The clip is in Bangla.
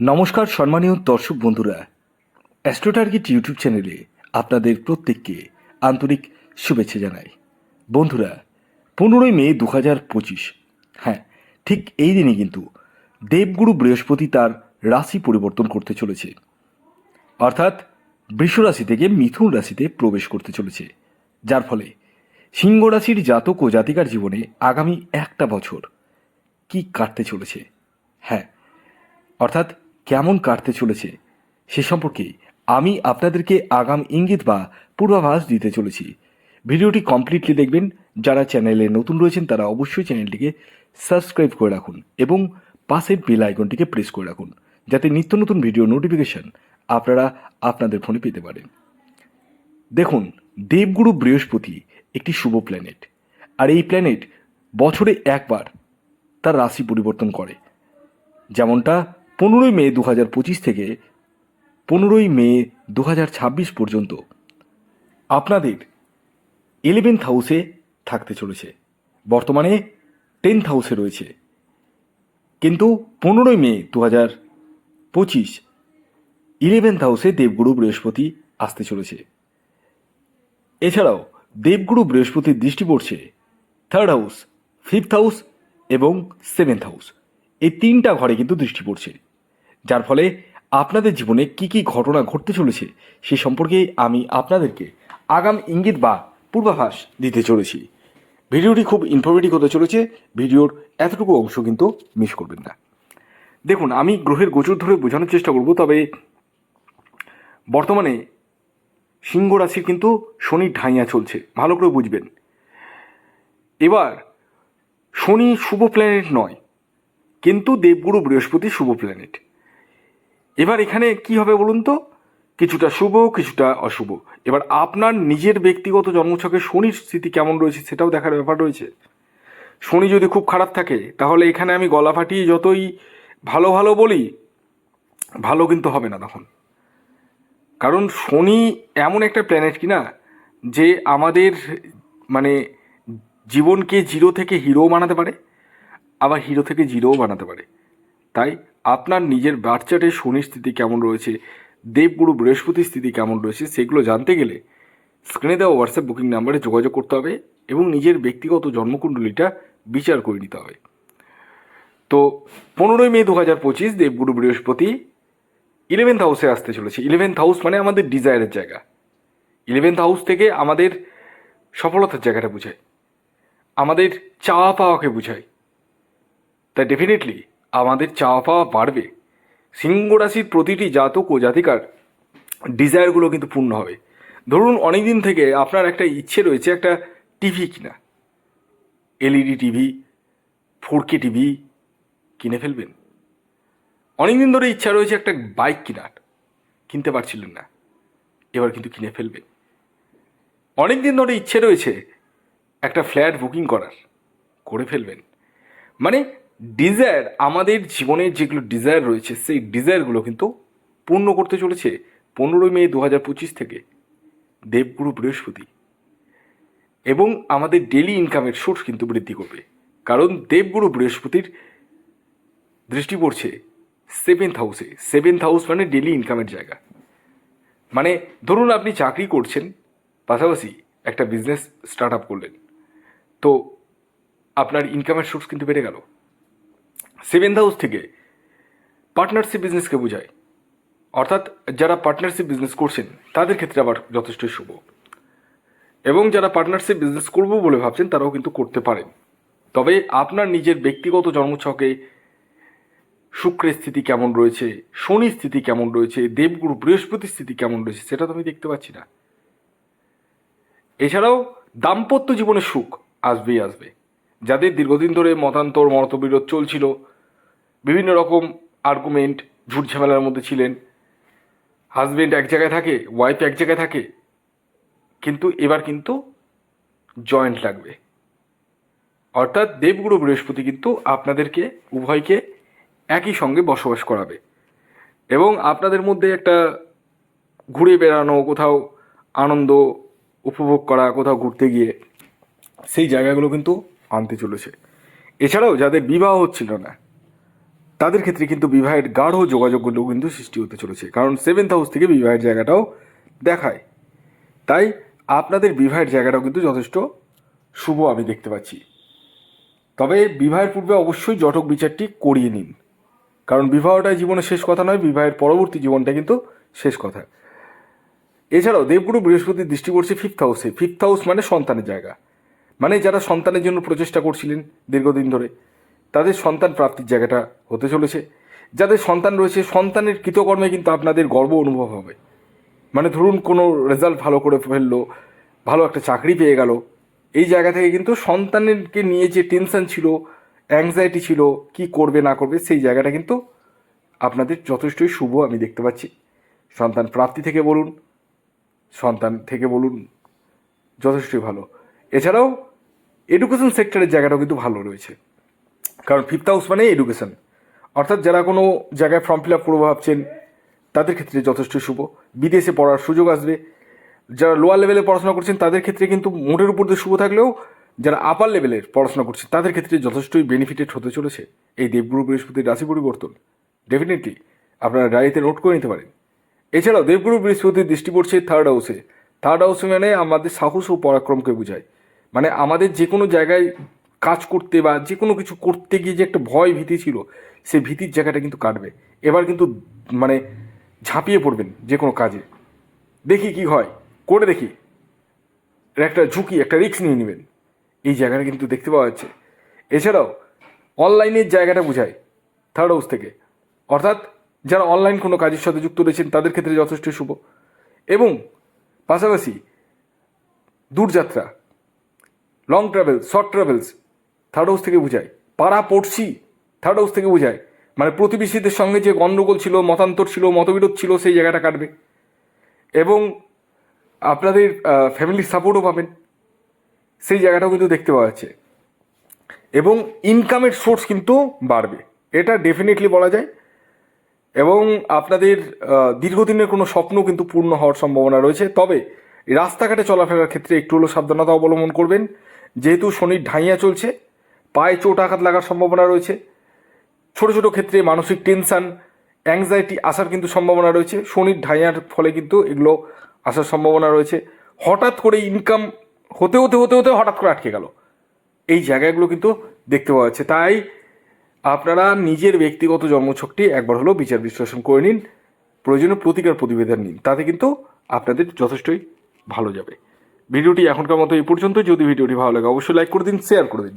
নমস্কার সম্মানীয় দর্শক বন্ধুরা। অ্যাস্ট্রোটার্গেট ইউটিউব চ্যানেলে আপনাদের প্রত্যেককে আন্তরিক শুভেচ্ছা জানাই। বন্ধুরা, পনেরোই মে দু হাজার পঁচিশ হ্যাঁ ঠিক এই দিনে কিন্তু দেবগুরু বৃহস্পতি তার রাশি পরিবর্তন করতে চলেছে। অর্থাৎ বৃষ রাশি থেকে মিথুন রাশিতে প্রবেশ করতে চলেছে। যার ফলে সিংহ রাশির জাতক ও জাতিকার জীবনে আগামী একটা বছর কি কাটতে চলেছে হ্যাঁ অর্থাৎ কেমন কাটতে চলেছে, সে সম্পর্কে আমি আপনাদেরকে আগাম ইঙ্গিত বা পূর্বাভাস দিতে চলেছি। ভিডিওটি কমপ্লিটলি দেখবেন। যারা চ্যানেলে নতুন রয়েছেন, তারা অবশ্যই চ্যানেলটিকে সাবস্ক্রাইব করে রাখুন এবং পাশের বেল আইকনটিকে প্রেস করে রাখুন, যাতে নিত্য নতুন ভিডিও নোটিফিকেশন আপনারা আপনাদের ফোনে পেতে পারেন। দেখুন, দেবগুরু বৃহস্পতি একটি শুভ প্ল্যানেট আর এই প্ল্যানেট বছরে একবার তার রাশি পরিবর্তন করে। যেমনটা পনেরোই মে দু হাজার পঁচিশ থেকে পনেরোই মে দু হাজার ছাব্বিশ পর্যন্ত আপনাদের ইলেভেন্থ হাউসে থাকতে চলেছে। বর্তমানে টেন্থ হাউসে রয়েছে। কিন্তু পনেরোই মে দু হাজার পঁচিশ ইলেভেন্থ হাউসে দেবগুরু বৃহস্পতি আসতে চলেছে। এছাড়াও দেবগুরু বৃহস্পতির দৃষ্টি পড়ছে থার্ড হাউস ফিফথ হাউস এবং সেভেন্থ হাউস এই তিনটা ঘরে কিন্তু দৃষ্টি পড়ছে। যার ফলে আপনাদের জীবনে কি কি ঘটনা ঘটতে চলেছে সে সম্পর্কে আমি আপনাদেরকে আগাম ইঙ্গিত বা পূর্বাভাস দিতে চলেছি। ভিডিওটি খুব ইনফরমেটিভ হতে চলেছে, ভিডিওর এতটুকু অংশ কিন্তু মিস করবেন না। দেখুন, আমি গ্রহের গোচর ধরে বোঝানোর চেষ্টা করব, তবে বর্তমানে সিংহ রাশির কিন্তু শনি ঢাইয়া চলছে, ভালো করে বুঝবেন। এবার, শনি শুভ প্ল্যানেট নয়, কিন্তু দেবগুরু বৃহস্পতি শুভ প্ল্যানেট এবার এখানে কি হবে বলুন তো? কিছুটা শুভ, কিছুটা অশুভ। এবার আপনার নিজের ব্যক্তিগত জন্মছকে শনির স্থিতি কেমন রয়েছে সেটাও দেখার ব্যাপার রয়েছে। শনি যদি খুব খারাপ থাকে, তাহলে এখানে আমি গলা ফাটিয়ে যতই ভালো ভালো বলি, ভালো কিন্তু হবে না তখন। কারণ শনি এমন একটা প্ল্যানেট কি না যে আমাদের মানে জীবনকে জিরো থেকে হিরো বানাতে পারে, আবার হিরো থেকে জিরোও বানাতে পারে। তাই আপনার নিজের বাচ্চাটে শনির স্থিতি কেমন রয়েছে, দেবগুরু বৃহস্পতির স্থিতি কেমন রয়েছে সেগুলো জানতে গেলে স্ক্রিনে দেওয়া হোয়াটসঅ্যাপ বুকিং নাম্বারে যোগাযোগ করতে হবে এবং নিজের ব্যক্তিগত জন্মকুণ্ডলীটা বিচার করে নিতে হবে। তো পনেরোই মে দু হাজার পঁচিশ দেবগুরু বৃহস্পতি ইলেভেন্থ হাউসে আসতে চলেছে। ইলেভেন্থ হাউস মানে আমাদের ডিজায়ারের জায়গা। ইলেভেন্থ হাউস থেকে আমাদের সফলতার জায়গাটা বোঝায়। আমাদের চাওয়া পাওয়াকে বোঝায়। তাই ডেফিনেটলি আমাদের চাওয়া পাওয়া বাড়বে। সিংহ রাশির প্রতিটি জাতক ও জাতিকার ডিজায়ারগুলো কিন্তু পূর্ণ হবে। ধরুন অনেক দিন থেকে আপনার একটা ইচ্ছে রয়েছে একটা টিভি কিনা। LED TV four K TV কিনে ফেলবেন। অনেক দিন ধরে ইচ্ছা রয়েছে একটা বাইক কেনার। কিনতে পারছিলেন না। এবার কিন্তু কিনে ফেলবেন। অনেক দিন ধরে ইচ্ছে রয়েছে একটা ফ্ল্যাট বুকিং করার। করে ফেলবেন। মানে ডিজায়ার আমাদের জীবনের যেগুলো ডিজায়ার রয়েছে, সেই ডিজায়ারগুলো কিন্তু পূর্ণ করতে চলেছে পনেরোই মে দু হাজার পঁচিশ থেকে দেবগুরু বৃহস্পতি। এবং আমাদের ডেলি ইনকামের সোর্স কিন্তু বৃদ্ধি করবে। কারণ দেবগুরু বৃহস্পতির দৃষ্টি পড়ছে সেভেন্থ হাউসে সেভেন্থ হাউস মানে ডেলি ইনকামের জায়গা। মানে ধরুন আপনি চাকরি করছেন, পাশাপাশি একটা বিজনেস স্টার্ট আপ করলেন। তো আপনার ইনকামের সোর্স কিন্তু বেড়ে গেল। সেভেন্থ হাউস থেকে পার্টনারশিপ বিজনেসকে বোঝায়। অর্থাৎ যারা পার্টনারশিপ বিজনেস করছেন, তাদের ক্ষেত্রে আবার যথেষ্ট শুভ। এবং যারা পার্টনারশিপ বিজনেস করব বলে ভাবছেন, তারাও কিন্তু করতে পারেন। তবে আপনার নিজের ব্যক্তিগত জন্মছকে শুক্রের স্থিতি কেমন রয়েছে, শনির স্থিতি কেমন রয়েছে, দেবগুরু বৃহস্পতির স্থিতি কেমন রয়েছে, সেটা তো আমি দেখতে পাচ্ছি না। এছাড়াও দাম্পত্য জীবনে সুখ আসবেই আসবে। যাদের দীর্ঘদিন ধরে মতান্তর, মতবিরোধ চলছিল বিভিন্ন রকম আর্গুমেন্ট ঝুট ঝামেলার মধ্যে ছিলেন। হাজবেন্ড এক জায়গায় থাকে ওয়াইফ এক জায়গায় থাকে, কিন্তু এবার কিন্তু জয়েন্ট লাগবে। অর্থাৎ দেবগুরু বৃহস্পতি কিন্তু আপনাদেরকে, উভয়কে একই সঙ্গে বসবাস করাবে। এবং আপনাদের মধ্যে একটা ঘুরে বেড়ানো, কোথাও আনন্দ উপভোগ করা, কোথাও ঘুরতে গিয়ে, সেই জায়গাগুলো কিন্তু আনতে চলেছে। এছাড়াও যাদের বিবাহ হচ্ছিল না তাদের ক্ষেত্রে কিন্তু বিবাহের গাঢ় যোগাযোগগুলো কিন্তু সৃষ্টি হতে চলেছে। কারণ সেভেন্থ হাউস থেকে বিবাহের জায়গাটাও দেখায়। তাই আপনাদের বিবাহের জায়গাটাও কিন্তু যথেষ্ট শুভ আমি দেখতে পাচ্ছি। তবে বিবাহের পূর্বে অবশ্যই জটক বিচারটি করিয়ে নিন। কারণ বিবাহটাই জীবনের শেষ কথা নয়, বিবাহের পরবর্তী জীবনটা কিন্তু শেষ কথা। এছাড়াও দেবগুরু বৃহস্পতির দৃষ্টি পড়ছে ফিফথ হাউসে ফিফথ হাউস মানে সন্তানের জায়গা। মানে যারা সন্তানের জন্য প্রচেষ্টা করছিলেন দীর্ঘদিন ধরে। তাদের সন্তান প্রাপ্তির জায়গাটা হতে চলেছে। যাদের সন্তান রয়েছে, সন্তানের কৃতকর্মে কিন্তু আপনাদের গর্ব অনুভব হবে। মানে ধরুন, কোনো রেজাল্ট ভালো করে ফেলল, ভালো একটা চাকরি পেয়ে গেল, এই জায়গা থেকে কিন্তু সন্তানেরকে নিয়ে যে টেনশন ছিল অ্যাংজাইটি ছিল, কি করবে, না করবে, সেই জায়গাটা কিন্তু আপনাদের যথেষ্টই শুভ আমি দেখতে পাচ্ছি। সন্তান প্রাপ্তি থেকে বলুন, সন্তান থেকে বলুন, যথেষ্টই ভালো। এছাড়াও এডুকেশন সেক্টরের জায়গাটাও কিন্তু ভালো রয়েছে। কারণ ফিফথ হাউস মানে এডুকেশন অর্থাৎ যারা কোনো জায়গায় ফর্ম ফিল আপ করব ভাবছেন, তাদের ক্ষেত্রে যথেষ্ট শুভ। বিদেশে পড়ার সুযোগ আসবে। যারা লোয়ার লেভেলে পড়াশোনা করছেন, তাদের ক্ষেত্রে কিন্তু মোটের উপর দিয়ে শুভ থাকলেও যারা আপার লেভেলের পড়াশোনা করছে তাদের ক্ষেত্রে যথেষ্টই বেনিফিটেড হতে চলেছে। এই দেবগুরু বৃহস্পতির রাশি পরিবর্তন। ডেফিনেটলি আপনারা ডায়েরিতে নোট করে নিতে পারেন। এছাড়াও দেবগুরু বৃহস্পতির দৃষ্টি পড়ছে থার্ড হাউসে থার্ড হাউসে মানে আমাদের সাহস ও পরাক্রমকে বোঝায়। মানে আমাদের যে কোনো জায়গায় কাজ করতে বা যে কোনো কিছু করতে গিয়ে যে একটা ভয় ভীতি ছিল, সে ভীতির জায়গাটা কিন্তু কাটবে। এবার কিন্তু মানে ঝাঁপিয়ে পড়বেন যে কোনো কাজে। দেখি কি হয়। করে দেখি। একটা ঝুঁকি, একটা রিস্ক নিয়ে নেবেন। এই জায়গাটা কিন্তু দেখতে পাওয়া যাচ্ছে। এছাড়াও অনলাইনের জায়গাটা বোঝায় থার্ড হাউস থেকে। অর্থাৎ, যারা অনলাইন কোনো কাজের সাথে যুক্ত রয়েছেন, তাদের ক্ষেত্রে যথেষ্ট শুভ। এবং পাশাপাশি দূরযাত্রা long travels short travels third house থেকে বোঝায়। পাড়া পড়শি থার্ড হাউস থেকে বোঝায়। মানে প্রতিবেশীদের সঙ্গে যে গণ্ডগোল ছিল, মতান্তর ছিল, মতবিরোধ ছিল, সেই জায়গাটা কাটবে। এবং আপনাদের ফ্যামিলির সাপোর্টও পাবেন। সেই জায়গাটাও কিন্তু দেখতে পাওয়া যাচ্ছে। এবং ইনকামের সোর্স কিন্তু বাড়বে। এটা ডেফিনেটলি বলা যায়। এবং আপনাদের দীর্ঘদিনের কোনো স্বপ্ন কিন্তু পূর্ণ হওয়ার সম্ভাবনা রয়েছে। তবে রাস্তাঘাটে চলাফেরার ক্ষেত্রে একটু হলেও সাবধানতা অবলম্বন করবেন। যেহেতু শনির ঢাইয়া চলছে পায়ে চোট আঘাত লাগার সম্ভাবনা রয়েছে। ছোট ছোট ক্ষেত্রে মানসিক টেনশন অ্যাংজাইটি আসার কিন্তু সম্ভাবনা রয়েছে। শনির ঢাইয়ার ফলে কিন্তু এগুলো আসার সম্ভাবনা রয়েছে। হঠাৎ করে ইনকাম হতে হতে হতে হতে হঠাৎ করে আটকে গেল। এই জায়গাগুলো কিন্তু দেখতে পাওয়া যাচ্ছে। তাই আপনারা নিজের ব্যক্তিগত জন্মছকটি একবার হলেও বিচার বিশ্লেষণ করে নিন। প্রয়োজনীয় প্রতিকার প্রতিবেদন নিন। তাতে কিন্তু আপনাদের যথেষ্টই ভালো যাবে। ভিডিওটি এখনকার মতো এই পর্যন্ত। যদি ভিডিওটি ভালো লাগে, অবশ্যই লাইক করে দিন শেয়ার করে দিন।